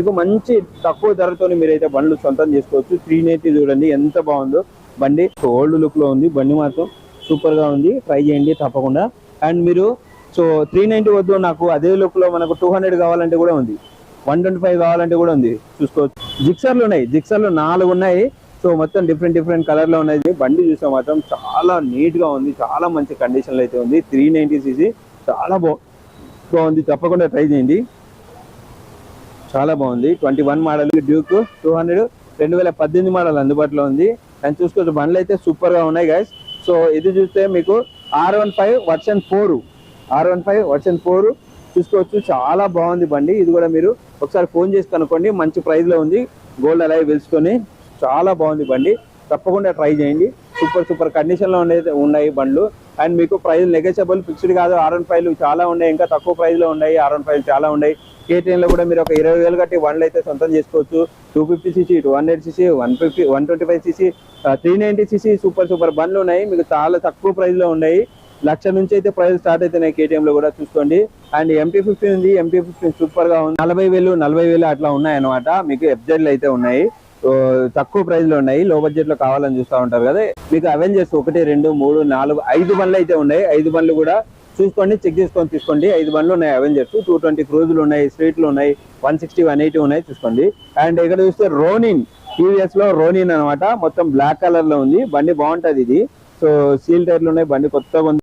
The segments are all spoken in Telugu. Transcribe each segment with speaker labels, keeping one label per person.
Speaker 1: మీకు మంచి తక్కువ ధరతో మీరైతే బండ్లు సొంతం చేసుకోవచ్చు. త్రీ నైన్టీ చూడండి ఎంత బాగుందో. బండి ఓల్డ్ లుక్లో ఉంది బండి మాత్రం సూపర్గా ఉంది. ట్రై చేయండి తప్పకుండా. అండ్ మీరు సో త్రీ నైన్టీ వద్దు నాకు అదే లుక్లో మనకు టూ హండ్రెడ్ కావాలంటే కూడా ఉంది. వన్ ట్వంటీ ఫైవ్ కావాలంటే కూడా ఉంది. చూసుకోవచ్చు. జిక్సర్లు ఉన్నాయి జిక్సర్లు నాలుగు ఉన్నాయి. సో మొత్తం డిఫరెంట్ డిఫరెంట్ కలర్లో ఉన్నాయి. బండి చూస్తే మాత్రం చాలా నీట్గా ఉంది చాలా మంచి కండిషన్లో అయితే ఉంది. త్రీ నైన్టీ సీసీ చాలా బాగుంది. తప్పకుండా ట్రై చేయండి. చాలా బాగుంది. Twenty one model Duke two hundred రెండు వేల పద్దెనిమిది మోడల్ అందుబాటులో ఉంది. అండ్ చూసుకోవచ్చు. బండ్లు అయితే సూపర్గా ఉన్నాయి గైస్ సో ఇది చూస్తే మీకు R one five version four. R one five version four చూసుకోవచ్చు. చాలా బాగుంది బండి. ఇది కూడా మీరు ఒకసారి ఫోన్ చేసి కనుక్కోండి. మంచి ప్రైస్లో ఉంది. గోల్డ్ అలా వెలుసుకొని చాలా బాగుంది బండి. తప్పకుండా ట్రై చేయండి. సూపర్ సూపర్ కండిషన్లో ఉండే ఉన్నాయి బండ్లు. అండ్ మీకు ప్రైస్ నెగోషియబుల్ ఫిక్స్డ్ కాదు. ఆర్ వన్ ఫైవ్ చాలా ఉన్నాయి. ఇంకా తక్కువ ప్రైస్లో ఉన్నాయి. ఆర్ వన్ ఫైవ్ చాలా ఉన్నాయి. కేటీఎంలో కూడా మీరు ఒక ఇరవై వేలు కట్టి వన్లు అయితే సొంతం చేసుకోవచ్చు. Two fifty CC two hundred CC one fifty one twenty five CC three ninety CC super super బండ్లు ఉన్నాయి. మీకు చాలా తక్కువ ప్రైజ్లో ఉన్నాయి. లక్ష నుంచి అయితే ప్రైస్ స్టార్ట్ అవుతున్నాయి కేటీఎం లో కూడా చూసుకోండి. అండ్ ఎంటీ ఫిఫ్టీన్ ఉంది. ఎంటీ ఫిఫ్టీన్ సూపర్గా ఉంది. నలభై వేలు నలభై వేలు అట్లా ఉన్నాయి అనమాట మీకు ఎఫ్జెడ్లు అయితే ఉన్నాయి. తక్కువ ప్రైస్లో ఉన్నాయి. లో బడ్జెట్లో కావాలని చూస్తూ ఉంటారు కదా. మీకు అవెంజర్స్ ఒకటి రెండు మూడు నాలుగు ఐదు బండ్లు అయితే ఉన్నాయి. ఐదు బండ్లు కూడా చూసుకోండి చెక్ చేసుకొని తీసుకోండి. ఐదు బండ్లు ఉన్నాయి అవెంజర్స్. టూ ట్వంటీ క్రూజులు ఉన్నాయి స్ట్రీట్లు ఉన్నాయి వన్ సిక్స్టీ వన్ ఎయిటీ ఉన్నాయి చూసుకోండి. అండ్ ఇక్కడ చూస్తే రోనిన్ టీవీఎస్లో రోనిన్ అన్నమాట. మొత్తం బ్లాక్ కలర్లో ఉంది. బండి బాగుంటది ఇది. సో సీల్ టైర్లు ఉన్నాయి. బండి కొత్తగా ఉంది.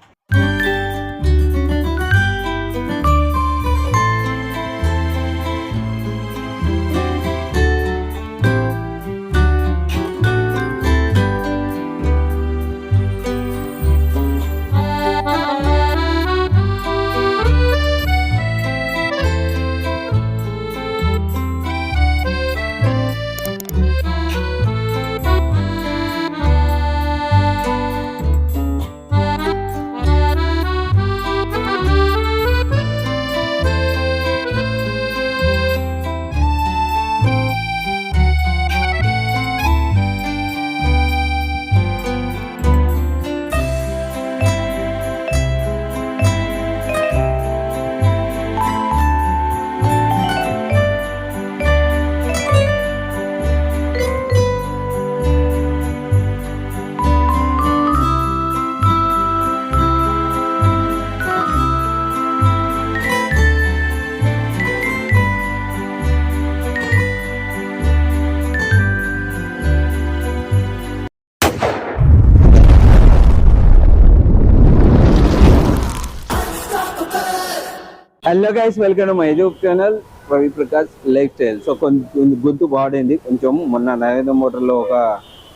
Speaker 1: hello guys welcome to my YouTube channel Ravi Prakash lifestyle so కొంచెం గొంతు పాడైంది. కొంచెం మొన్న నరేంద్ర మోటార్లో ఒక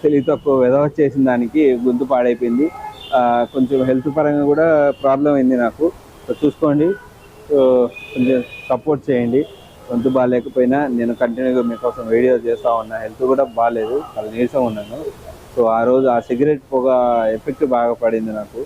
Speaker 1: తెలివి తక్కువ వెదవ చేసిన దానికి గొంతు పాడైపోయింది. కొంచెం హెల్త్ పరంగా కూడా ప్రాబ్లం అయింది నాకు. సో చూసుకోండి. సో కొంచెం సపోర్ట్ చేయండి. గొంతు బాగాలేకపోయినా నేను కంటిన్యూగా మీకోసం వీడియో చేస్తా ఉన్నా. హెల్త్ కూడా బాగాలేదు. చాలా నీరసం ఉన్నాను. సో ఆ రోజు ఆ సిగరెట్ పొగ ఎఫెక్ట్ బాగా పడింది నాకు.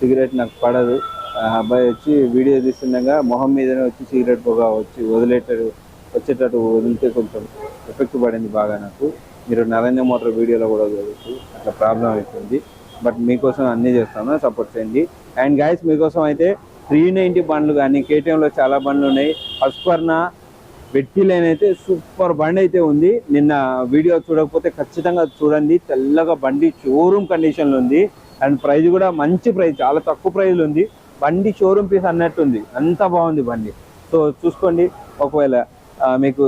Speaker 1: సిగరెట్ నాకు పడదు. అబ్బాయి వచ్చి వీడియో తీస్తుండగా మొహం మీదనే వచ్చి సిగరెట్ పొగ వచ్చి వదిలేటట్టు వచ్చేటట్టు వదిలితే కొంచెం ఎఫెక్ట్ పడింది బాగా నాకు. మీరు నరేంద్ర మోటార్ వీడియోలో కూడా చూడవచ్చు అట్లా ప్రాబ్లం అయిపోయింది. బట్ మీకోసం అన్నీ చేస్తాను సపోర్ట్ చేయండి. అండ్ గాయస్ మీకోసం అయితే త్రీ నైంటీ బండ్లు కానీ కేటీఎంలో చాలా బండ్లు ఉన్నాయి. హస్పర్న వెట్టి లైన్ అయితే సూపర్ బండి అయితే ఉంది. నిన్న వీడియో చూడకపోతే ఖచ్చితంగా చూడండి. తెల్లగా బండి షోరూమ్ కండిషన్లో ఉంది. అండ్ ప్రైజ్ కూడా మంచి ప్రైస్ చాలా తక్కువ ప్రైజ్లు ఉంది. బండి షోరూమ్ పీస్ అన్నట్టుంది. అంత బాగుంది బండి. సో చూసుకోండి. ఒకవేళ మీకు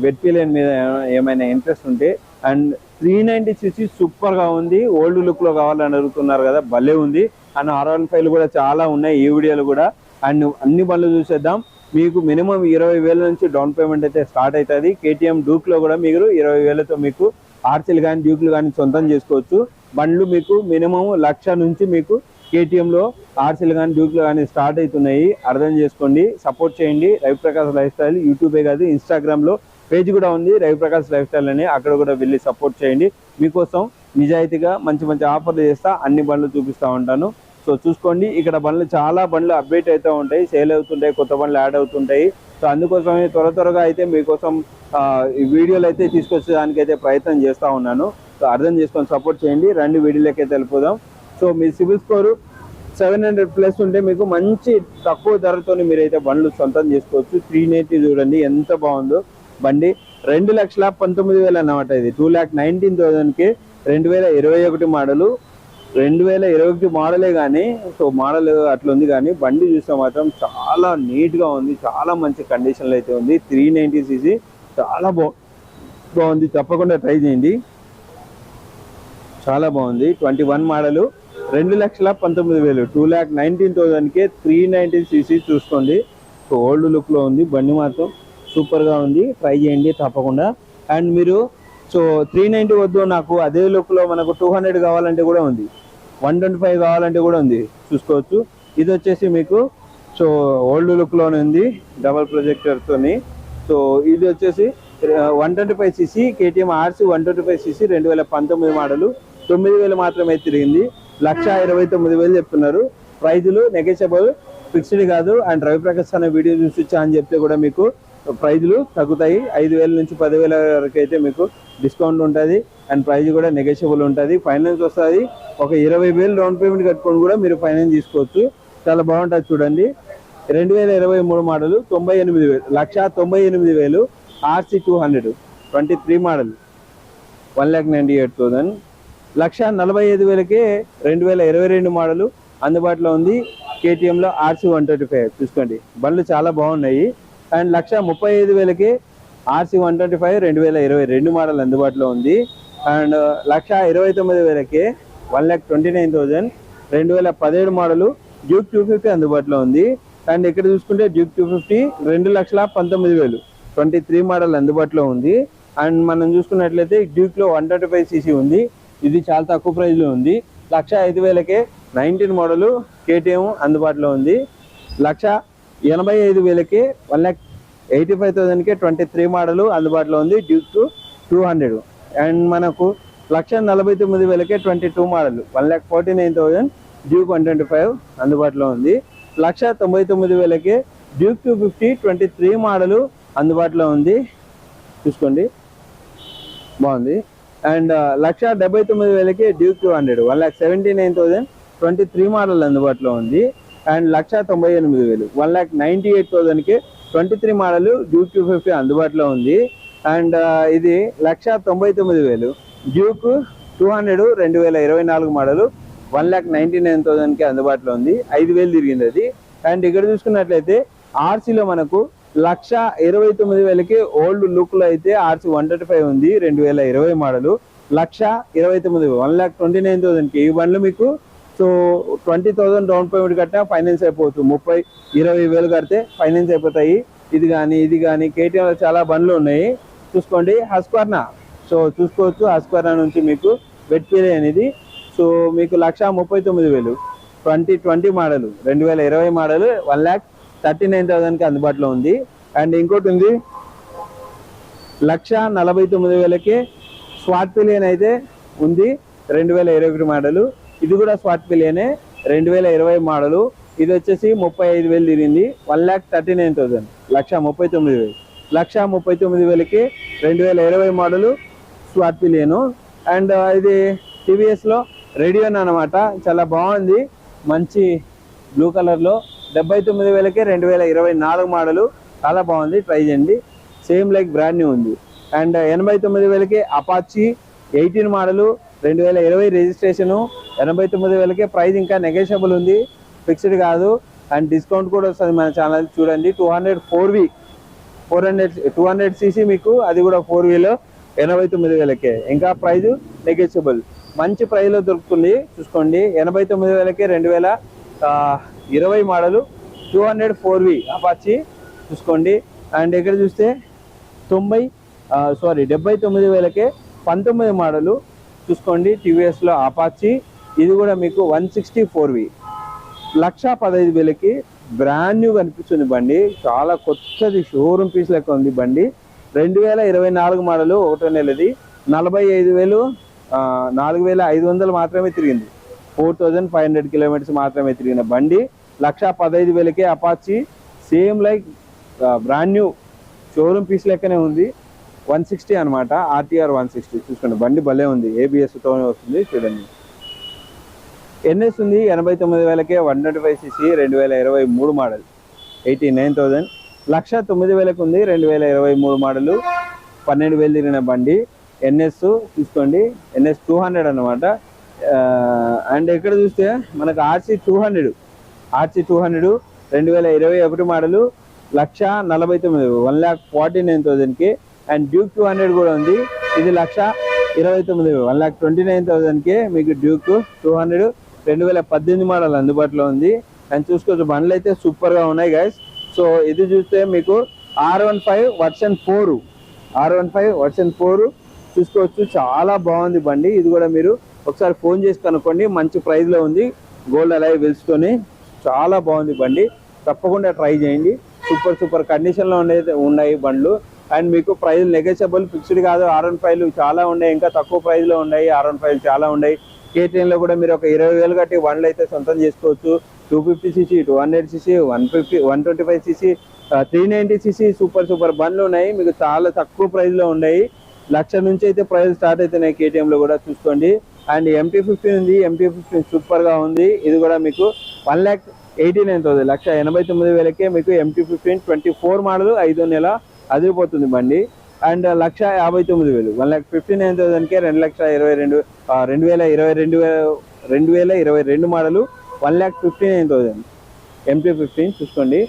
Speaker 1: వెట్టి లైన్ మీద ఏమైనా- ఇంట్రెస్ట్ ఉంటే అండ్ త్రీ నైంటీ సిసి సూపర్గా ఉంది. ఓల్డ్ లుక్లో కావాలని అడుగుతున్నారు కదా భలే ఉంది. అండ్ ఆర్ వన్ ఫైవ్ కూడా చాలా ఉన్నాయి ఈ వీడియోలు కూడా. అండ్ అన్ని బండ్లు చూసేద్దాం. మీకు మినిమం ఇరవై వేల నుంచి డౌన్ పేమెంట్ అయితే స్టార్ట్ అవుతుంది కేటీఎం డూక్లో కూడా మీరు ఇరవై వేలతో మీకు ఆర్సీలు కానీ డ్యూక్లు కానీ సొంతం చేసుకోవచ్చు. బండ్లు మీకు మినిమం లక్ష నుంచి మీకు కేటీఎంలో ఆర్సీలు కానీ డ్యూక్లు కానీ స్టార్ట్ అవుతున్నాయి. అర్థం చేసుకోండి. సపోర్ట్ చేయండి. రవిప్రకాష్ లైఫ్ స్టైల్ యూట్యూబే కాదు ఇన్స్టాగ్రామ్లో పేజ్ కూడా ఉంది. రవిప్రకాష్ లైఫ్ స్టైల్ అని అక్కడ కూడా వెళ్ళి సపోర్ట్ చేయండి. మీకోసం నిజాయితీగా మంచి మంచి ఆఫర్లు చేస్తా అన్ని బండ్లు చూపిస్తా ఉంటాను. సో చూసుకోండి. ఇక్కడ బండ్లు చాలా బండ్లు అప్డేట్ అవుతూ ఉంటాయి. సేల్ అవుతుంటాయి కొత్త బండ్లు యాడ్ అవుతుంటాయి. సో అందుకోసమే త్వర త్వరగా అయితే మీకోసం ఈ వీడియోలు అయితే తీసుకొచ్చేదానికైతే ప్రయత్నం చేస్తూ ఉన్నాను. సో అర్థం చేసుకొని సపోర్ట్ చేయండి. రెండు వీడియోలకైతే తెలిపోదాం సో మీ CIBIL score seven hundred plus ఉంటే మీకు మంచి తక్కువ ధరతో మీరైతే బండ్లు సొంతం చేసుకోవచ్చు. త్రీ నైన్టీ చూడండి ఎంత బాగుందో. బండి రెండు లక్షల పంతొమ్మిది వేలు అన్నమాట ఇది. టూ ల్యాక్ నైన్టీన్ థౌసండ్కి రెండు వేల ఇరవై ఒకటి మోడలు. రెండు వేల ఇరవై ఒకటి మోడలే కానీ సో మోడల్ అట్లా ఉంది కానీ బండి చూస్తే మాత్రం చాలా నీట్గా ఉంది. చాలా మంచి కండిషన్లో అయితే ఉంది. త్రీ నైంటీ సీసీ చాలా బా బాగుంది. తప్పకుండా ట్రై చేయండి. చాలా బాగుంది. Twenty one model. రెండు లక్షల పంతొమ్మిది వేలు. టూ ల్యాక్ నైన్టీన్ థౌజండ్కే త్రీ నైన్టీన్ సీసీ చూసుకోండి. సో ఓల్డ్ లుక్లో ఉంది బండి మాత్రం సూపర్గా ఉంది. ట్రై చేయండి తప్పకుండా. అండ్ మీరు సో త్రీ నైంటీ వద్దు నాకు అదే లుక్లో మనకు టూ హండ్రెడ్ కావాలంటే కూడా ఉంది. వన్ ట్వంటీ ఫైవ్ కావాలంటే కూడా ఉంది. చూసుకోవచ్చు. ఇది వచ్చేసి మీకు సో ఓల్డ్ లుక్లోనే ఉంది డబల్ ప్రొజెక్టర్తోని. సో ఇది వచ్చేసి one twenty five CC KTM RC one twenty five CC రెండు వేల పంతొమ్మిది మోడలు. తొమ్మిది వేలు మాత్రమే తిరిగింది. లక్ష ఇరవై తొమ్మిది వేలు చెప్తున్నారు. ప్రైజులు నెగెషియబుల్ ఫిక్స్డ్ కాదు. అండ్ రవిప్రకాష్ అనే వీడియో చూసి అని చెప్తే కూడా మీకు ప్రైజులు తగ్గుతాయి. ఐదు వేల నుంచి పదివేల వరకు అయితే మీకు డిస్కౌంట్ ఉంటుంది. అండ్ ప్రైజ్ కూడా నెగెషియబుల్ ఉంటుంది. ఫైనాన్స్ వస్తుంది. ఒక ఇరవై వేలు డౌన్ పేమెంట్ కట్టుకొని కూడా మీరు ఫైనాన్స్ తీసుకోవచ్చు. చాలా బాగుంటుంది చూడండి. రెండు వేల ఇరవై మూడు మోడల్ తొంభై ఎనిమిది వేలు లక్ష తొంభై ఎనిమిది వేలు RC two hundred twenty three model. One lakh ninety eight thousand లక్ష నలభై ఐదు వేలకే రెండు వేల ఇరవై రెండు మోడలు అందుబాటులో ఉంది. కేటీఎంలో ఆర్సీ వన్ ట్వంటీ ఫైవ్ చూసుకోండి. బండ్లు చాలా బాగున్నాయి. అండ్ లక్ష ముప్పై ఐదు వేలకి ఆర్సీ వన్ ట్వంటీ ఫైవ్ రెండు వేల ఇరవై రెండు మోడల్ అందుబాటులో ఉంది. అండ్ లక్ష ఇరవై తొమ్మిది వేలకి one lakh twenty nine thousand రెండు వేల పదిహేడు మోడలు డ్యూక్ టూ ఫిఫ్టీ అందుబాటులో ఉంది. అండ్ ఇక్కడ చూసుకుంటే డ్యూక్ టూ ఫిఫ్టీ రెండు లక్షల పంతొమ్మిది వేలు ట్వంటీ త్రీ మోడల్ అందుబాటులో ఉంది. అండ్ మనం చూసుకున్నట్లయితే డ్యూక్లో వన్ ట్వంటీ ఫైవ్ సీసీ ఉంది. ఇది చాలా తక్కువ ప్రైస్లో ఉంది. లక్ష ఐదు వేలకే నైన్టీన్ మోడలు కేటీఎం అందుబాటులో ఉంది. లక్ష ఎనభై ఐదు వేలకి వన్ ల్యాక్ ఎయిటీ ఫైవ్ థౌసండ్కి ట్వంటీ త్రీ మోడలు అందుబాటులో ఉంది డ్యూక్ టూ హండ్రెడ్ అండ్ మనకు లక్ష నలభై తొమ్మిది వేలకే twenty two model one lakh forty nine thousand Duke one twenty five అందుబాటులో ఉంది. లక్ష తొంభై తొమ్మిది వేలకి Duke two fifty twenty three model అందుబాటులో ఉంది. చూసుకోండి. బాగుంది. అండ్ లక్ష డెబ్బై తొమ్మిది వేలకి Duke two hundred one lakh seventy nine thousand twenty three model అందుబాటులో ఉంది. అండ్ లక్ష తొంభై ఎనిమిది వేలు one lakh ninety eight థౌసండ్కి twenty three model Duke two fifty అందుబాటులో ఉంది. అండ్ ఇది లక్ష తొంభై తొమ్మిది వేలు డ్యూక్ టూ హండ్రెడ్ రెండు వేల ఇరవై నాలుగు model one lakh ninety nine థౌసండ్కి అందుబాటులో ఉంది. ఐదు వేలు తిరిగింది అది. అండ్ ఇక్కడ చూసుకున్నట్లయితే ఆర్సీలో మనకు లక్ష ఇరవై తొమ్మిది వేలకి ఓల్డ్ లుక్లో అయితే ఆర్సీ వన్ థర్టీ ఫైవ్ ఉంది రెండు వేల ఇరవై మోడల్ లక్ష ఇరవై తొమ్మిది వన్ ల్యాక్ ట్వంటీ నైన్ థౌసండ్కి ఈ బండ్లు మీకు. So twenty thousand down payment కట్టినా ఫైనాన్స్ అయిపోతుంది. ముప్పై ఇరవై వేలు కడితే ఫైనాన్స్ అయిపోతాయి. ఇది కానీ ఇది కానీ కేటీఎంలో చాలా బండ్లు ఉన్నాయి. చూసుకోండి హస్క్వర్నా సో చూసుకోవచ్చు హస్క్వర్నా నుంచి మీకు వెట్పీరే అనేది. సో మీకు లక్ష ముప్పై తొమ్మిది వేలు. ట్వంటీ ట్వంటీ మోడల్ రెండు వేల ఇరవై model one lakh thirty nine థౌసండ్కి అందుబాటులో ఉంది. అండ్ ఇంకోటి ఉంది. లక్ష నలభై తొమ్మిది వేలకి స్వాట్ పిలియన్ అయితే ఉంది. రెండు వేల ఇరవై ఒకటి మోడలు. ఇది కూడా స్వాట్ పిలియనే. రెండు వేల ఇరవై మోడలు. ఇది వచ్చేసి ముప్పై ఐదు వేలు తిరిగింది. One lakh thirty nine thousand. లక్ష ముప్పై తొమ్మిది వేలు. లక్ష ముప్పై తొమ్మిది వేలకి రెండు వేల ఇరవై మోడలు స్వాట్ పిలియను. అండ్ ఇది టీవీఎస్లో రేడియోన్ అనమాట చాలా బాగుంది. మంచి బ్లూ కలర్లో. డెబ్బై తొమ్మిది వేలకే రెండు వేల ఇరవై నాలుగు మోడలు చాలా బాగుంది. ట్రై చేయండి. సేమ్ లైక్ బ్రాండ్ న్యూ ఉంది. అండ్ uh, ఎనభై తొమ్మిది వేలకే అపాచి ఎయిటీన్ మోడలు రెండు వేల ఇరవై రిజిస్ట్రేషను ఎనభై తొమ్మిది వేలకే ప్రైస్ ఇంకా నెగోషియబుల్ ఉంది. ఫిక్స్డ్ కాదు. అండ్ డిస్కౌంట్ కూడా వస్తుంది మన ఛానల్ చూడండి. Two hundred four V four hundred two hundred CC మీకు. అది కూడా ఫోర్ వీలో ఎనభై తొమ్మిది వేలకే. ఇంకా ప్రైజ్ నెగోషియబుల్ మంచి ప్రైజ్లో దొరుకుతుంది. చూసుకోండి. ఎనభై తొమ్మిది వేలకే రెండు వేల ఇరవై model two hundred four V Apache చూసుకోండి. అండ్ ఇక్కడ చూస్తే తొంభై సారీ డెబ్బై తొమ్మిది వేలకే పంతొమ్మిది మోడలు చూసుకోండి టీవీఎస్లో అపాచి ఇది కూడా మీకు వన్ సిక్స్టీ ఫోర్ వి. లక్ష పదహైదు వేలకి బ్రాండ్ న్యూ కనిపిస్తుంది బండి. చాలా కొత్తది షోరూమ్ పీస్ లెక్క ఉంది బండి. రెండు వేల ఇరవై నాలుగు మోడలు ఒకటో నెలది నలభై ఐదు వేలు నాలుగు వేల ఐదు వందలు మాత్రమే తిరిగింది. Four thousand five hundred kilometres మాత్రమే తిరిగిన బండి. లక్ష పదహైదు వేలకే Apache same like brand new showroom piece లెక్కనే ఉంది. వన్ సిక్స్టీ అనమాట ఆర్టీఆర్ వన్ సిక్స్టీ. చూసుకోండి బండి భలే ఉంది. ఏబిఎస్తోనే వస్తుంది చూడండి. ఎన్ఎస్ ఉంది ఎనభై తొమ్మిది వేలకే వన్ ట్వంటీ ఫైవ్ సిసి రెండు వేల ఇరవై మూడు మోడల్ ఎయిటీ నైన్ థౌజండ్. లక్ష తొమ్మిది వేలకు ఉంది రెండు వేల ఇరవై మూడు మోడలు పన్నెండు వేలు తిరిగిన బండి. ఎన్ఎస్ చూసుకోండి. ఎన్ఎస్ టూ హండ్రెడ్ అనమాట అండ్ ఇక్కడ చూస్తే మనకు RC two hundred. RC two hundred రెండు వేల ఇరవై ఒకటి మోడలు లక్ష నలభై తొమ్మిది వన్ ల్యాక్ ఫార్టీ నైన్ థౌజండ్కి. అండ్ డ్యూక్ టూ హండ్రెడ్ కూడా ఉంది. ఇది లక్ష ఇరవై తొమ్మిది వన్ ల్యాక్ ట్వంటీ నైన్ థౌజండ్కి మీకు డ్యూక్ టూ హండ్రెడ్. రెండు వేల పద్దెనిమిది మోడల్ అందుబాటులో ఉంది. అండ్ చూసుకోవచ్చు బండ్లు అయితే సూపర్గా ఉన్నాయి గైస్ సో ఇది చూస్తే మీకు R one five version four. R one five version four. చూసుకోవచ్చు చాలా బాగుంది బండి. ఇది కూడా మీరు ఒకసారి ఫోన్ చేసి కనుక్కోండి. మంచి ప్రైస్లో ఉంది. గోల్డ్ అలాగే వెలుసుకొని చాలా బాగుంది బండి. తప్పకుండా ట్రై చేయండి. సూపర్ సూపర్ కండిషన్లో ఉండే ఉన్నాయి బండ్లు. అండ్ మీకు ప్రైస్ నెగోషియబుల్ ఫిక్స్డ్ కాదు. ఆర్ వన్ ఫైవ్లు చాలా ఉన్నాయి. ఇంకా తక్కువ ప్రైజ్లో ఉన్నాయి. ఆర్ వన్ ఫైవ్ చాలా ఉన్నాయి. కేటీఎంలో కూడా మీరు ఒక ఇరవై వేలు కట్టి వన్లు అయితే సొంతం చేసుకోవచ్చు. Two fifty CC two hundred CC one fifty one twenty five CC three ninety CC super super బండ్లు ఉన్నాయి. మీకు చాలా తక్కువ ప్రైజ్లో ఉన్నాయి. లక్ష నుంచి అయితే ప్రైజ్ స్టార్ట్ అవుతున్నాయి కేటీఎంలో కూడా చూసుకోండి. అండ్ ఎంటీ ఫిఫ్టీన్ ఉంది. ఎంటీ ఫిఫ్టీన్ సూపర్గా ఉంది. ఇది కూడా మీకు one lakh eighty nine thousand లక్ష ఎనభై తొమ్మిది వేలకే మీకు MT fifteen twenty four model ఐదో నెల అదిరిపోతుంది బండి. అండ్ లక్ష యాభై తొమ్మిది వేలు. వన్ ల్యాక్ ఫిఫ్టీ నైన్ థౌసండ్కే రెండు లక్షల ఇరవై రెండు రెండు వేల ఇరవై రెండు వేల రెండు వేల ఇరవై రెండు model one lakh fifty nine thousand MT fifteen చూసుకోండి.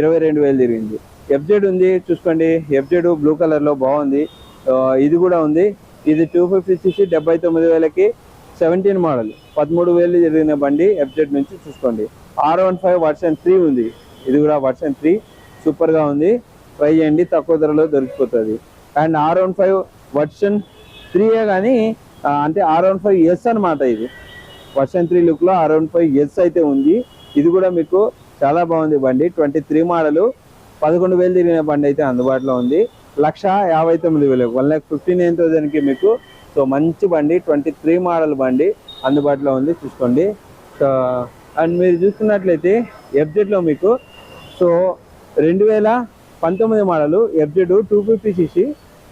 Speaker 1: ఇరవై రెండు వేలు తిరిగింది. ఎఫ్జెడ్ ఉంది చూసుకోండి. ఎఫ్జెడ్ బ్లూ కలర్లో బాగుంది. ఇది కూడా ఉంది. ఇది టూ ఫిఫ్టీ సిక్స్ డెబ్బై తొమ్మిది వేలకి సెవెంటీన్ మోడల్ పదమూడు వేలు జరిగిన బండి ఎఫ్జెడ్ నుంచి చూసుకోండి. R one five version three ఉంది. ఇది కూడా వర్షన్ త్రీ సూపర్గా ఉంది. ట్రై చేయండి. తక్కువ ధరలో దొరికిపోతుంది. And R one five version త్రీయే కానీ అంటే ఆర్ వన్ ఫైవ్ ఎస్ అనమాట ఇది. వర్షన్ త్రీ లుక్లో ఆర్ వన్ ఫైవ్ ఎస్ అయితే ఉంది. ఇది కూడా మీకు చాలా బాగుంది బండి. ట్వంటీ త్రీ మోడలు పదకొండు వేలు తిరిగిన బండి అయితే అందుబాటులో ఉంది. లక్ష యాభై తొమ్మిది వేలు. వన్ ల్యాక్ ఫిఫ్టీ నైన్ థౌసండ్కి మీకు సో మంచి బండి ట్వంటీ త్రీ మోడల్ బండి అందుబాటులో ఉంది చూసుకోండి. సో అండ్ మీరు చూసుకున్నట్లయితే ఎఫ్జెడ్లో మీకు సో రెండు వేల పంతొమ్మిది model FZ two fifty CC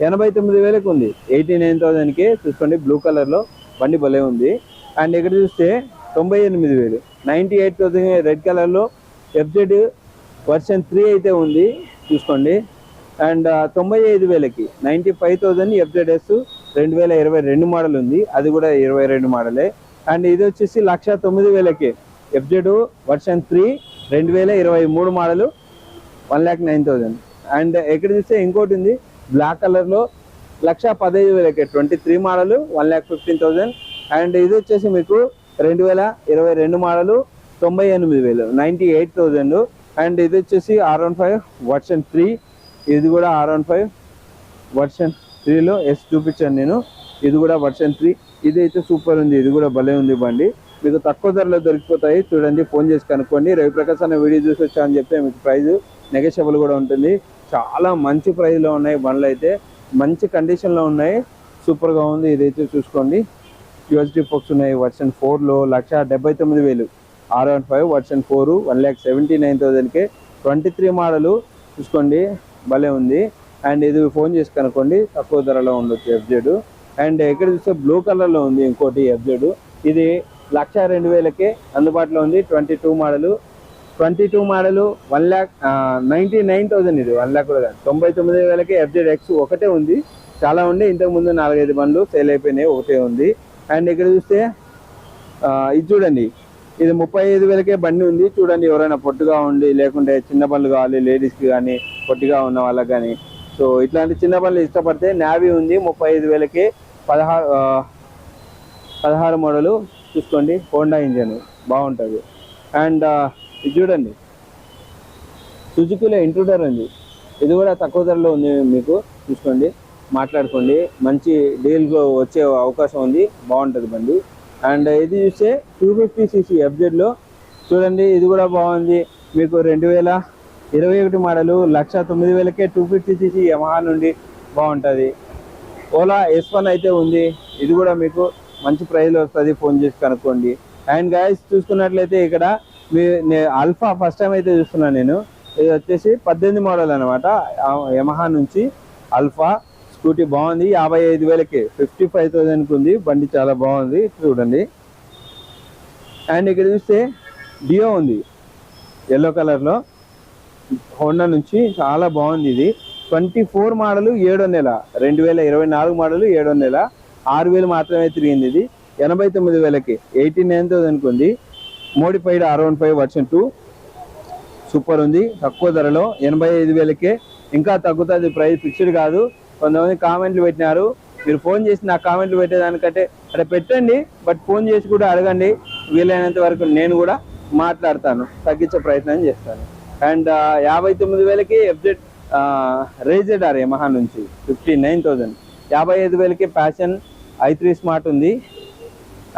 Speaker 1: ఎనభై తొమ్మిది వేలకు ఉంది. ఎయిటీ నైన్ థౌసండ్కి చూసుకోండి బ్లూ కలర్లో బండి భలే ఉంది. అండ్ ఇక్కడ చూస్తే తొంభై ఎనిమిది వేలు. నైంటీ ఎయిట్ థౌసండ్ రెడ్ కలర్లో ఎఫ్జెడ్ వర్షన్ త్రీ అయితే ఉంది చూసుకోండి. అండ్ తొంభై ఐదు వేలకి నైంటీ ఫైవ్ థౌసండ్ ఎఫ్జెడ్ఎస్ రెండు వేల ఇరవై రెండు మోడల్ ఉంది. అది కూడా ఇరవై రెండు మోడలే అండ్ ఇది వచ్చేసి లక్ష తొమ్మిది వేలకి ఎఫ్జెడ్ వర్షన్ త్రీ రెండు వేల ఇరవై మూడు model one lakh nine thousand and ఎక్కడ చూస్తే ఇంకోటి ఉంది. బ్లాక్ కలర్లో లక్ష పదహైదు వేలకి twenty three model one lakh fifteen thousand and ఇది వచ్చేసి మీకు రెండు వేల ఇరవై రెండు మోడలు తొంభై ఎనిమిది వేలు నైంటీ ఎయిట్ థౌజండ్ అండ్ ఇది వచ్చేసి R one five version three ఇది కూడా ఆర్ వన్ ఫైవ్ వర్షన్ త్రీలో ఎస్ చూపించాను నేను. ఇది కూడా వర్షన్ త్రీ ఇది అయితే సూపర్ ఉంది. ఇది కూడా భలే ఉంది బండి. మీకు తక్కువ ధరలో దొరికిపోతాయి. చూడండి ఫోన్ చేసి కనుక్కోండి. రవిప్రకాశ్ అన్న వీడియో చూసి వచ్చా అని చెప్తే మీకు ప్రైజ్ నెగోషియబుల్ కూడా ఉంటుంది. చాలా మంచి ప్రైజ్లో ఉన్నాయి బండ్లు అయితే. మంచి కండిషన్లో ఉన్నాయి. సూపర్గా ఉంది. ఇదైతే చూసుకోండి. యూఎస్డి ఫోక్స్ ఉన్నాయి. వర్షన్ ఫోర్లో లక్ష డెబ్బై తొమ్మిది వేలు. R one five version four one lakh seventy nine థౌజండ్కి ట్వంటీ త్రీ మోడలు చూసుకోండి. భలే ఉంది. అండ్ ఇది ఫోన్ చేసి కనుక్కోండి. తక్కువ ధరలో ఉండొచ్చు ఎఫ్జెడ్ అండ్ ఎక్కడ చూస్తే బ్లూ కలర్లో ఉంది ఇంకోటి ఎఫ్జెడ్ ఇది లక్ష రెండు వేలకే అందుబాటులో ఉంది. Twenty two model. Twenty two model one lakh ninety nine thousand ఇది. వన్ ల్యాక్ కూడా కాదు. తొంభై తొమ్మిది వేలకి ఎఫ్జెడ్ ఎక్స్ ఒకటే ఉంది. చాలా ఉండే ఇంతకు ముందు నాలుగైదు బండ్లు సేల్ అయిపోయినాయి. ఒకటే ఉంది. అండ్ ఇక్కడ చూస్తే ఇది చూడండి. ఇది ముప్పై ఐదు వేలకే బండి ఉంది. చూడండి ఎవరైనా పొట్టుగా ఉండి లేకుంటే చిన్న బండ్లు కావాలి లేడీస్కి కానీ పొట్టిగా ఉన్న వాళ్ళకి కానీ. సో ఇట్లాంటి చిన్న పనులు ఇష్టపడితే నావీ ఉంది ముప్పై ఐదు వేలకి పదహారు పదహారు మోడలు చూసుకోండి హోండా ఇంజన్ బాగుంటుంది. అండ్ ఇది చూడండి. సుజుకిలో ఇంట్రూడర్ ఉంది. ఇది కూడా తక్కువ ధరలో ఉంది మీకు చూసుకోండి మాట్లాడుకోండి. మంచి డీల్ వచ్చే అవకాశం ఉంది బాగుంటుంది బండి. అండ్ ఇది చూస్తే టూ ఫిఫ్టీ సీసీ ఎఫ్జెడ్లో చూడండి ఇది కూడా బాగుంది. మీకు రెండు వేల ఇరవై ఒకటి మోడలు లక్ష తొమ్మిది వేలకే టూ ఫిఫ్టీ సీసీ యమహా నుండి బాగుంటుంది. ఓలా ఎస్ వన్ అయితే ఉంది. ఇది కూడా మీకు మంచి ప్రైజ్లో వస్తుంది. ఫోన్ చేసి కనుక్కోండి. అండ్ గాయస్ చూసుకున్నట్లయితే ఇక్కడ మీ నే- ఫస్ట్ టైం అయితే చూస్తున్నాను నేను. ఇది వచ్చేసి పద్దెనిమిది మోడల్ అనమాట యమహా నుంచి అల్ఫా స్కూటీ బాగుంది. యాభై ఐదు వేలకి ఫిఫ్టీ ఫైవ్ థౌజండ్కి ఉంది బండి చాలా బాగుంది. చూడండి. అండ్ ఇక్కడ చూస్తే డియో ఉంది. ఎల్లో కలర్లో హోండా నుంచి చాలా బాగుంది ఇది. ట్వంటీ ఫోర్ మోడల్ ఏడో నెల రెండు వేల ఇరవై నాలుగు మోడల్ ఏడో నెల ఆరు వేలు మాత్రమే తిరిగింది ఇది. ఎనభై తొమ్మిది వేలకి ఎయిటీ నైన్ థౌసండ్కి ఉంది modified R one five version two. Super ఉంది తక్కువ ధరలో ఎనభై ఐదు వేలకే. ఇంకా తగ్గుతుంది ప్రైస్ ఫిక్స్డ్ కాదు. కొంతమంది కామెంట్లు పెట్టినారు. మీరు ఫోన్ చేసి నా కామెంట్లు పెట్టేదానికంటే అక్కడ పెట్టండి బట్ ఫోన్ చేసి కూడా అడగండి. వీలైనంత వరకు నేను కూడా మాట్లాడతాను తగ్గించే ప్రయత్నం చేస్తాను. అండ్ యాభై తొమ్మిది వేలకి ఎఫ్జెడ్ రేజెడ్ ఆర్ యమహా నుంచి ఫిఫ్టీ నైన్ థౌజండ్. యాభై ఐదు వేలకి ప్యాషన్ ఐ త్రీ స్మార్ట్ ఉంది.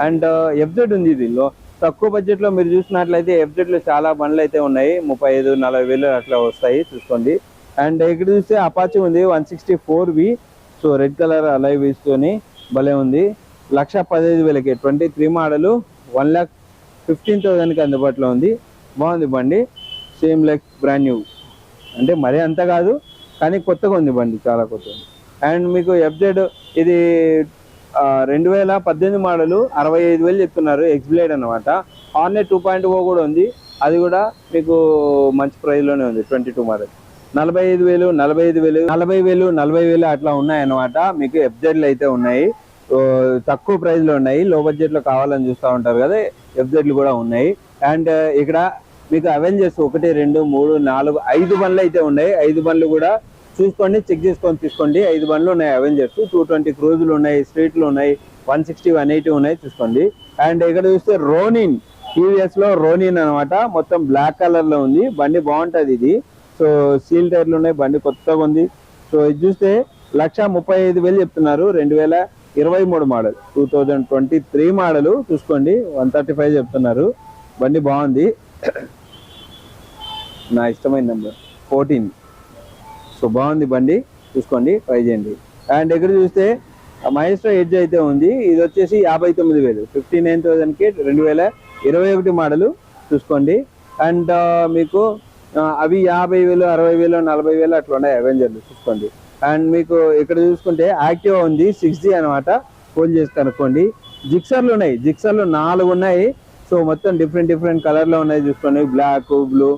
Speaker 1: అండ్ ఎఫ్జెడ్ ఉంది దీనిలో తక్కువ బడ్జెట్లో మీరు చూసినట్లయితే ఎఫ్జెడ్లో చాలా బండ్లు అయితే ఉన్నాయి. ముప్పై ఐదు నలభై వేలు అట్లా వస్తాయి చూసుకోండి. అండ్ ఇక్కడ చూస్తే అపాచి ఉంది one sixty four V. So red colour alive వీస్తోని భలే ఉంది. లక్ష పదహైదు వేలకి twenty three model one lakh fifteen థౌజండ్కి అందుబాటులో ఉంది. బాగుంది బండి. సేమ్ లైక్ బ్రాండ్ న్యూ అంటే మరీ అంత కాదు కానీ కొత్తగా ఉంది బండి చాలా కొత్తగా అండ్ మీకు ఎఫ్జెడ్ ఇది రెండు వేల పద్దెనిమిది మోడలు అరవై ఐదు వేలు చెప్తున్నారు ఎక్స్బ్లేడ్ అనమాట హార్నెట్ టూ పాయింట్ ఓ కూడా ఉంది. అది కూడా మీకు మంచి ప్రైస్లోనే ఉంది ట్వంటీ టూ మోడల్. నలభై ఐదు వేలు నలభై ఐదు వేలు నలభై వేలు నలభై వేలు అట్లా ఉన్నాయన్నమాట. మీకు ఎఫ్జెడ్లు అయితే ఉన్నాయి. తక్కువ ప్రైస్లో ఉన్నాయి. లో బడ్జెట్లో కావాలని చూస్తూ ఉంటారు కదా ఎఫ్జెడ్లు కూడా ఉన్నాయి. అండ్ ఇక్కడ మీకు అవెంజర్స్ ఒకటి రెండు మూడు నాలుగు ఐదు బండ్లు అయితే ఉన్నాయి. ఐదు బండ్లు కూడా చూసుకోండి చెక్ చేసుకొని తీసుకోండి. ఐదు బండ్లు ఉన్నాయి అవెంజర్స్. టూ ట్వంటీ క్రూజులు ఉన్నాయి స్ట్రీట్లు ఉన్నాయి వన్ సిక్స్టీ వన్ ఎయిటీ ఉన్నాయి చూసుకోండి. అండ్ ఇక్కడ చూస్తే రోనిన్ టీవీఎస్లో రోనిన్ అనమాట మొత్తం బ్లాక్ కలర్లో ఉంది. బండి బాగుంటది ఇది. సో సీల్ టైర్లు ఉన్నాయి బండి కొత్తగా ఉంది. సో ఇది చూస్తే లక్ష ముప్పై ఐదు వేలు చెప్తున్నారు. రెండు వేల ఇరవై మూడు model. Two thousand twenty three model. చూసుకోండి వన్ థర్టీ ఫైవ్ చెప్తున్నారు. బండి బాగుంది. నా ఇష్టమైన నెంబర్ ఫోర్టీన్ సో బాగుంది బండి చూసుకోండి ట్రై చేయండి. అండ్ ఇక్కడ చూస్తే మహేశ్వర ఎడ్జ్ అయితే ఉంది. ఇది వచ్చేసి యాభై తొమ్మిది వేలు. ఫిఫ్టీ నైన్ థౌసండ్కి రెండు వేల ఇరవై ఒకటి మోడలు చూసుకోండి. అండ్ మీకు అవి యాభై వేలు అరవై వేలు నలభై వేలు అట్లా ఉన్నాయి అవెంజర్లు చూసుకోండి. అండ్ మీకు ఇక్కడ చూసుకుంటే యాక్టివ్ ఉంది సిక్స్ జీ అనమాట ఫోన్ చేసి కనుక్కోండి జిక్సర్లు ఉన్నాయి. జిక్సర్లు నాలుగు ఉన్నాయి. సో మొత్తం డిఫరెంట్ డిఫరెంట్ కలర్లో ఉన్నాయి చూసుకోండి. బ్లాక్ బ్లూ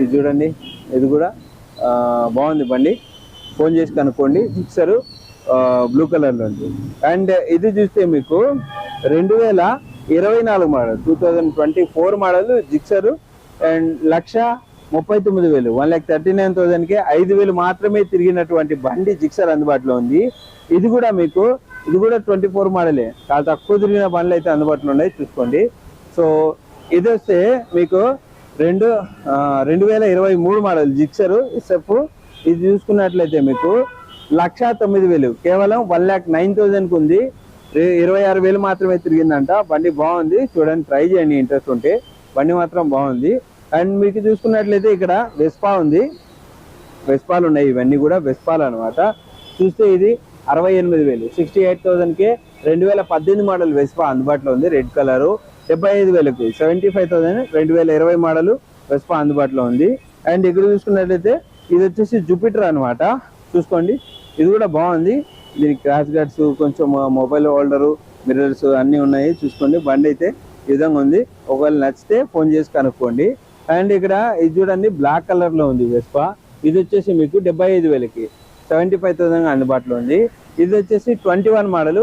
Speaker 1: ఇది చూడండి. ఇది కూడా బాగుంది బండి. ఫోన్ చేసి కనుక్కోండి. జిక్సర్ బ్లూ కలర్లో ఉంది. అండ్ ఇది చూస్తే మీకు రెండు వేల ఇరవై నాలుగు model two thousand twenty four model Gixxer and లక్ష ముప్పై తొమ్మిది వేలు వన్ ల్యాక్ థర్టీ నైన్ థౌసండ్కి ఐదు వేలు మాత్రమే తిరిగినటువంటి బండి జిక్సర్ అందుబాటులో ఉంది. ఇది కూడా మీకు ఇది కూడా ట్వంటీ ఫోర్ మోడలే. చాలా తక్కువ తిరిగిన బండ్లు అయితే అందుబాటులో ఉన్నాయి చూసుకోండి. సో ఇది వస్తే మీకు రెండు రెండు వేల ఇరవై మూడు మోడల్ జిక్సర్ ఇసెఫ్ ఇది చూసుకున్నట్లయితే మీకు లక్ష తొమ్మిది వేలు. కేవలం వన్ ల్యాక్ నైన్ థౌజండ్కి ఉంది. ఇరవై ఆరు వేలు మాత్రమే తిరిగిందంట. బండి బాగుంది. చూడండి ట్రై చేయండి ఇంట్రెస్ట్ ఉంటే. బండి మాత్రం బాగుంది. అండ్ మీకు చూసుకున్నట్లయితే ఇక్కడ వెస్పా ఉంది. వెస్పాలు ఉన్నాయి. ఇవన్నీ కూడా వెస్పాలు అనమాట చూస్తే ఇది అరవై ఎనిమిది వేలు. సిక్స్టీ ఎయిట్ థౌసండ్కే రెండు వేల పద్దెనిమిది మోడల్ వెస్పా అందుబాటులో ఉంది. రెడ్ కలరు డెబ్బై ఐదు వేలకు సెవెంటీ ఫైవ్ థౌసండ్ రెండు వేల ఇరవై మోడల్ వెస్పా అందుబాటులో ఉంది. అండ్ ఇక్కడ చూసుకున్నట్లయితే ఇది వచ్చేసి జూపిటర్ అనమాట చూసుకోండి ఇది కూడా బాగుంది. దీనికి క్రాష్ గార్డ్స్ కొంచెం మొబైల్ హోల్డరు మిర్రర్స్ అన్నీ ఉన్నాయి. చూసుకోండి బండి అయితే ఈ విధంగా ఉంది. ఒకవేళ నచ్చితే ఫోన్ చేసి కనుక్కోండి. అండ్ ఇక్కడ ఇది చూడండి బ్లాక్ కలర్లో ఉంది వెస్పా. ఇది వచ్చేసి మీకు డెబ్బై ఐదు వేలకి సెవెంటీ ఫైవ్ థౌసండ్ అందుబాటులో ఉంది. ఇది వచ్చేసి ట్వంటీ వన్ మోడల్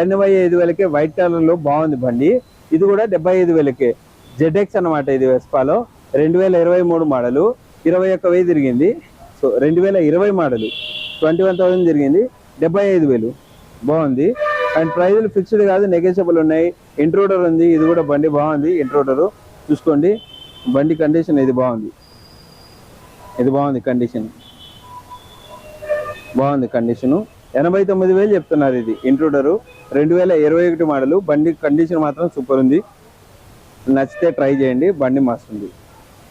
Speaker 1: ఎనభై ఐదు వేలకే వైట్ కలర్లో బాగుంది బండి. ఇది కూడా డెబ్బై ఐదు వేలకే. జెడ్ఎక్స్ అనమాట ఇది వెస్పాలో రెండు వేల ఇరవై మూడు మోడలు ఇరవై ఒక్క వెయ్యి తిరిగింది. సో రెండు వేల ఇరవై మోడలు ట్వంటీ వన్ థౌసండ్ తిరిగింది. డెబ్బై ఐదు వేలు. బాగుంది. అండ్ ప్రైజులు ఫిక్స్డ్ కాదు నెగోషియబుల్ ఉన్నాయి. ఇంట్రూడర్ ఉంది. ఇది కూడా బండి బాగుంది. ఇంట్రూడరు చూసుకోండి. బండి కండిషన్ ఇది బాగుంది. ఇది బాగుంది కండిషన్ బాగుంది కండిషను ఎనభై తొమ్మిది వేలు చెప్తున్నారు ఇది. ఇంట్రూడరు రెండు వేల ఇరవై ఒకటి మోడలు బండి కండిషన్ మాత్రం సూపర్ ఉంది. నచ్చితే ట్రై చేయండి. బండి మస్తుంది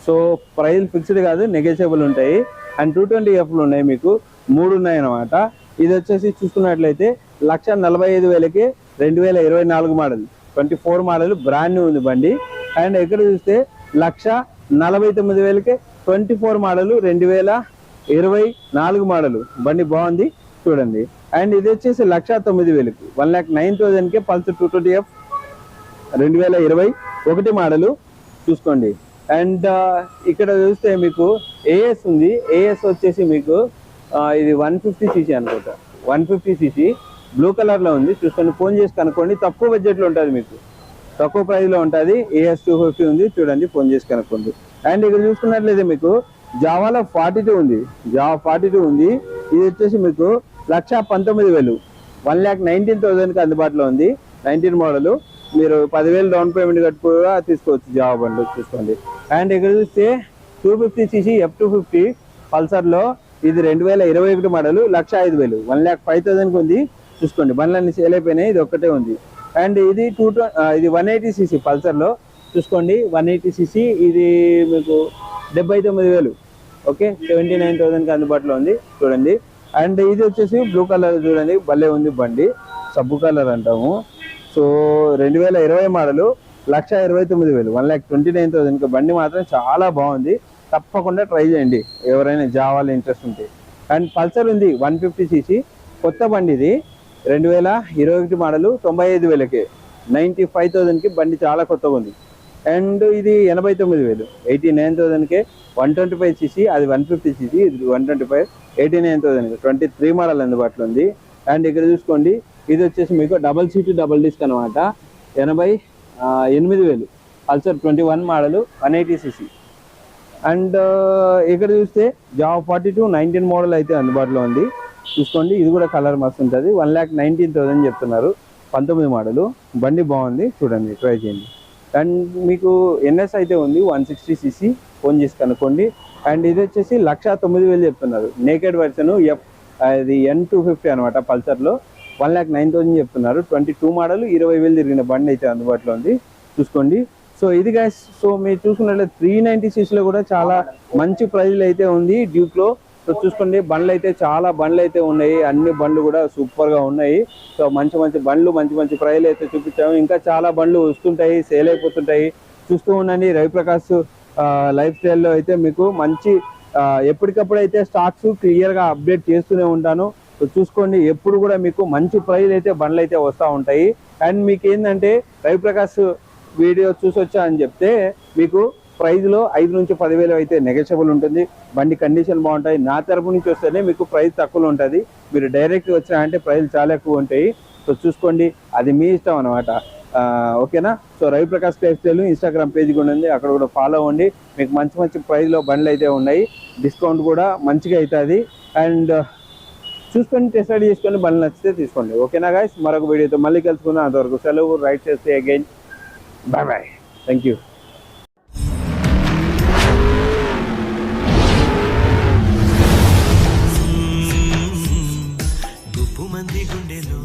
Speaker 1: సో ప్రైస్ ఫిక్స్డ్ కాదు నెగోషియబుల్ ఉంటాయి. అండ్ టూ ట్వంటీ ఎఫ్లు ఉన్నాయి మీకు. మూడు ఉన్నాయి అన్నమాట ఇది వచ్చేసి చూసుకున్నట్లయితే లక్ష నలభై ఐదు వేలకి రెండు వేల ఇరవై నాలుగు model twenty four model brand new ఉంది బండి. అండ్ ఎక్కడ చూస్తే లక్ష నలభై తొమ్మిది వేలకి ట్వంటీ ఫోర్ మోడల్ రెండు వేల ఇరవై నాలుగు మోడల్ బండి బాగుంది. చూడండి. అండ్ ఇది వచ్చేసి లక్ష తొమ్మిది వేలకు. వన్ ల్యాక్ నైన్ థౌజండ్కే పల్సర్ టూ ట్వంటీ ఎఫ్ రెండు వేల ఇరవై. ఒకటి మోడలు చూసుకోండి. అండ్ ఇక్కడ చూస్తే మీకు ఏఎస్ ఉంది. ఏఎస్ వచ్చేసి మీకు ఇది వన్ ఫిఫ్టీ సీసీ అనుకుంటా. One fifty CC. బ్లూ కలర్లో ఉంది. చూసుకోండి. ఫోన్ చేసి కనుక్కోండి. తక్కువ బడ్జెట్లో ఉంటుంది మీకు. తక్కువ ప్రైస్లో ఉంటుంది. ఏఎస్ టూ ఫిఫ్టీ ఉంది. చూడండి. ఫోన్ చేసి కనుక్కోండి. అండ్ ఇక్కడ చూసుకున్నట్లయితే మీకు జావాలో ఫార్టీ టూ ఉంది. జావా ఫార్టీ టూ ఉంది. ఇది వచ్చేసి మీకు లక్ష పంతొమ్మిది వేలు. వన్ ల్యాక్ నైన్టీన్ థౌసండ్కి అందుబాటులో ఉంది. Nineteen model. మీరు పదివేలు డౌన్ పేమెంట్ కట్టుకు కూడా తీసుకోవచ్చు జాబ్ బండ్లు చూసుకోండి. అండ్ ఇక్కడ చూస్తే two fifty CC F two fifty పల్సర్లో ఇది రెండు వేల ఇరవై ఒకటి మోడల్ లక్ష ఐదు వేలు. వన్ ల్యాక్ ఫైవ్ థౌసండ్కి ఉంది. చూసుకోండి. బండ్లన్నీ సేల్ అయిపోయినాయి. ఇది ఒక్కటే ఉంది. అండ్ ఇది టూ ఇది వన్ ఎయిటీ సీసీ పల్సర్లో. చూసుకోండి. వన్ ఎయిటీ సీసీ ఇది మీకు డెబ్బై తొమ్మిది వేలు. ఓకే? సెవెంటీ నైన్ థౌసండ్కి అందుబాటులో ఉంది. చూడండి. అండ్ ఇది వచ్చేసి బ్లూ కలర్ చూడండి భలే ఉంది బండి. సబ్బు కలర్ అంటాము. సో రెండు వేల ఇరవై మోడలు లక్ష ఇరవై తొమ్మిది వేలు వన్ ల్యాక్ ట్వంటీ నైన్ థౌసండ్కి బండి మాత్రం చాలా బాగుంది. తప్పకుండా ట్రై చేయండి ఎవరైనా జావాలో ఇంట్రెస్ట్ ఉంటే. అండ్ పల్సర్ ఉంది వన్ ఫిఫ్టీ సీసీ కొత్త బండి ఇది రెండు వేల ఇరవై ఒకటి మోడలు తొంభై ఐదు వేలకి. నైంటీ ఫైవ్ థౌజండ్కి బండి చాలా కొత్తగా ఉంది. అండ్ ఇది ఎనభై తొమ్మిది వేలు. ఎయిటీ నైన్ థౌసండ్కే వన్ ట్వంటీ ఫైవ్ సీసీ అది వన్ ఫిఫ్టీ సీసీ ఇది one twenty five eighty nine thousand twenty three model అందుబాటులో ఉంది. అండ్ ఇక్కడ చూసుకోండి ఇది వచ్చేసి మీకు డబల్ సీట్ డబల్ డిస్క్ అనమాట ఎనభై ఎనిమిది వేలు. Pulsar twenty one model one eighty CC. And ఇక్కడ చూస్తే Jawa forty two nineteen model అయితే అందుబాటులో ఉంది. చూసుకోండి ఇది కూడా కలర్ మస్తు ఉంటుంది. వన్ ల్యాక్ నైన్టీన్ థౌసండ్ చెప్తున్నారు. పంతొమ్మిది మోడలు. బండి బాగుంది. చూడండి ట్రై చేయండి. అండ్ మీకు ఎన్ఎస్ అయితే ఉంది వన్ సిక్స్టీ సీసీ ఫోన్ చేసి కనుక్కోండి. అండ్ ఇది వచ్చేసి లక్ష తొమ్మిది వేలు చెప్తున్నారు. నేకెడ్ వర్షన్ ఎఫ్ అది ఎన్ టూ ఫిఫ్టీ అనమాట పల్సర్లో వన్ ల్యాక్ నైన్ థౌసండ్ చెప్తున్నారు. ట్వంటీ టూ మోడల్ ఇరవై వేలు తిరిగిన బండి అయితే అందుబాటులో ఉంది. చూసుకోండి. సో ఇది గైస్ సో మీరు చూసుకున్నట్లయితే త్రీ నైంటీ సీసీలో కూడా చాలా మంచి ప్రైజ్లు అయితే ఉంది. డ్యూక్లో సో చూసుకోండి బండ్లు అయితే చాలా బండ్లు అయితే ఉన్నాయి. అన్ని బండ్లు కూడా సూపర్గా ఉన్నాయి. సో మంచి మంచి బండ్లు మంచి మంచి ప్రైజ్లు అయితే చూపించాము. ఇంకా చాలా బండ్లు వస్తుంటాయి సేల్ అయిపోతుంటాయి. చూస్తూ ఉండండి రవిప్రకాష్ లైఫ్ స్టైల్లో అయితే మీకు మంచి ఎప్పటికప్పుడు అయితే స్టాక్స్ క్లియర్గా అప్డేట్ చేస్తూనే ఉంటాను. సో చూసుకోండి ఎప్పుడు కూడా మీకు మంచి ప్రైలు అయితే బండ్లు అయితే వస్తూ ఉంటాయి. అండ్ మీకు ఏంటంటే రవిప్రకాష్ వీడియో చూసొచ్చా అని చెప్తే మీకు ప్రైజ్లో ఐదు నుంచి పదివేలు అయితే నెగెషియబుల్ ఉంటుంది. బండి కండిషన్ బాగుంటాయి. నా తరపు నుంచి వస్తేనే మీకు ప్రైస్ తక్కువలో ఉంటుంది. మీరు డైరెక్ట్గా వచ్చినా అంటే చాలా ఎక్కువ ఉంటాయి. సో చూసుకోండి. అది మీ ఇష్టం అనమాట ఓకేనా? So Ravi Prakash lifestyle Instagram page కూడా ఉంది. అక్కడ కూడా ఫాలో అవ్వండి. మీకు మంచి మంచి ప్రైజ్లో బండ్లు అయితే ఉన్నాయి. డిస్కౌంట్ కూడా మంచిగా అవుతుంది. అండ్ చూసుకొని డిసైడ్ చేసుకొని బండ్లు నచ్చితే తీసుకోండి. ఓకేనా గాయస్ మరొక వీడియోతో మళ్ళీ కలుసుకుందాం. అంతవరకు సెలవు. రైట్ చేస్తే again bye bye thank you
Speaker 2: నీ గుండెలో